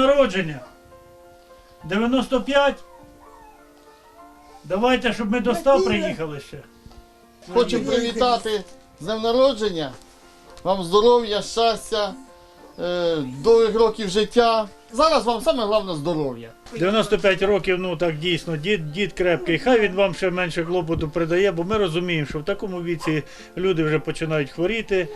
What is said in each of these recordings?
народження. 95. Давайте, щоб ми до 100 приїхали ще. Хочу привітати з днем народження. Вам здоров'я, щастя, довгих років життя. Зараз вам саме головне здоров'я. 95 років, ну так дійсно, дід, дід крепкий. Хай він вам ще менше клопоту придає, бо ми розуміємо, що в такому віці люди вже починають хворіти.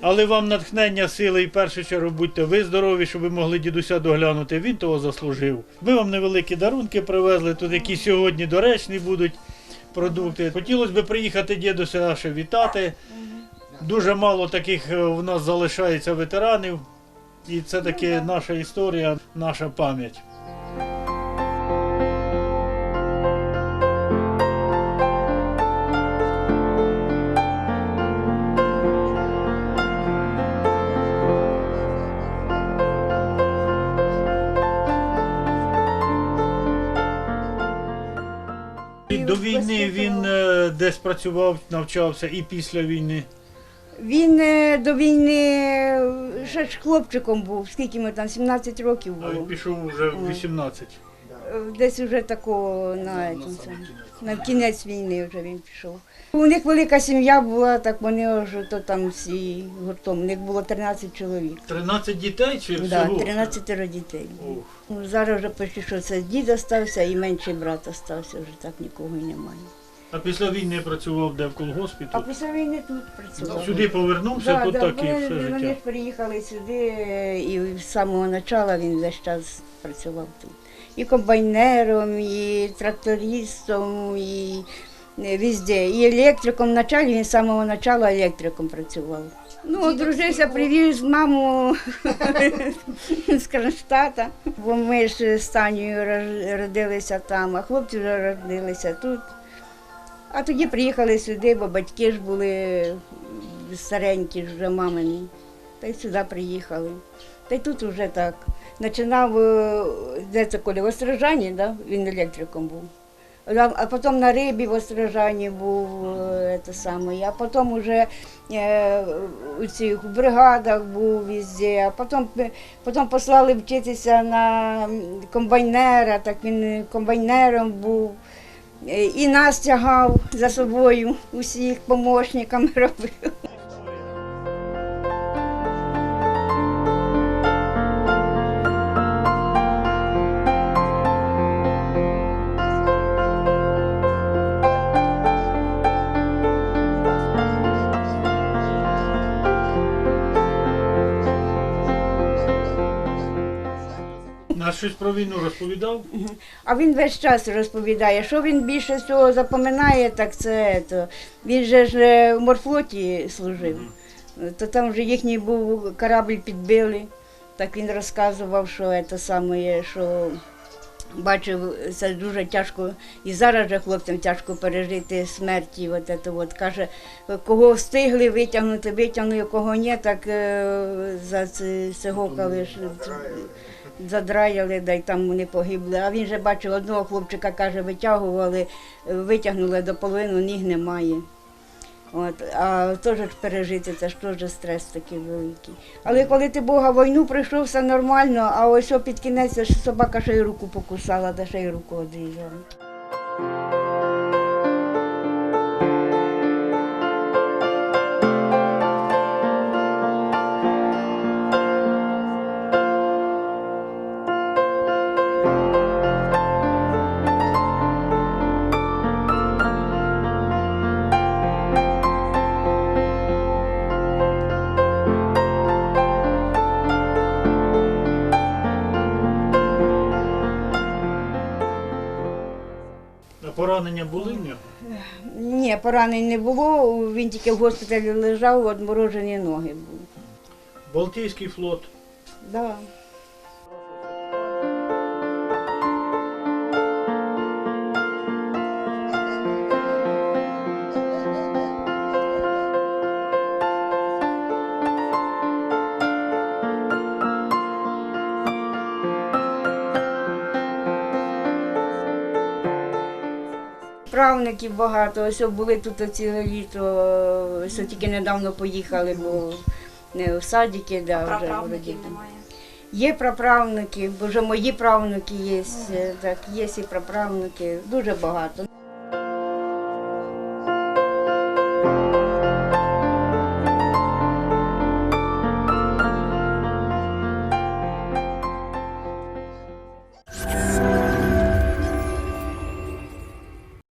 Але вам натхнення, сили і в першу чергу будьте ви здорові, щоб ви могли дідуся доглянути. Він того заслужив. Ми вам невеликі дарунки привезли, тут які сьогодні доречні будуть продукти. Хотілося б приїхати дідуся ще вітати. Дуже мало таких е, в нас залишається ветеранів. І це таки наша історія, наша пам'ять. До війни він е, десь працював, навчався і після війни. Він е, до війни е, ще ж хлопчиком був, скільки ми там, 17 років А він було. пішов вже в 18. Е, Десь вже такого на, цьому самому, на кінець війни вже він пішов. У них велика сім'я була, так вони вже то там всі гуртом. У них було 13 чоловік. 13 дітей чи Да, всього? 13 дітей. Ох. Ну, Зараз вже почти що це дід остався і менший брат остався, вже так нікого немає. А після війни працював де в колгоспі А тут. після війни тут працював. Сюди повернувся, Да, тут да, так і вони, все вони життя. приїхали сюди е, і з самого початку він весь час працював тут. І комбайнером, і трактористом, і е, везде. І електриком вначалі він з самого початку електриком працював. Ну, одружився, привіз маму з Кронштадта, бо ми ж з Танею рож- родилися там, а хлопці вже родилися тут. А тоді приїхали сюди, бо батьки ж були старенькі, вже мамині. Та й сюди приїхали. Та й тут вже так. Починав, е, де це коли, в Острожані, да? він електриком був. А потім на рибі в Острожані був е, те саме. А потім вже е, у цих бригадах був везде. А потім, потім послали вчитися на комбайнера, так він комбайнером був. Е, І нас тягав за собою, усіх помощниками робив. Щось про війну розповідав? А він весь час розповідає, що він більше всього запам'ятає, так це то. Він же ж е, в морфлоті служив. То там вже їхній був корабль підбили. Так він розказував, що це саме, що бачив, це дуже тяжко. І зараз же хлопцям тяжко пережити смерті. От це от. Каже, кого встигли витягнути, витягнули, кого ні, так е, за це ж, Задраяли, да й там вони погибли. А він же бачив одного хлопчика, каже, витягували, витягнули до половини, ніг немає. От, а теж пережити, це ж теж стрес такий великий. Але коли ти Бога війну прийшов, все нормально, а ось під кінець собака ще й руку покусала, та ще й руку одрізала. Поранення були в нього? Ні, поранень не було, він тільки в госпіталі лежав, одморожені ноги були. Балтійський флот. Да. Правників багато, ось були тут ціле літо, ось тільки недавно поїхали, бо не в садики, да, вже немає. Є праправнуки, бо вже мої правнуки є, е, так, є і праправнуки, дуже багато.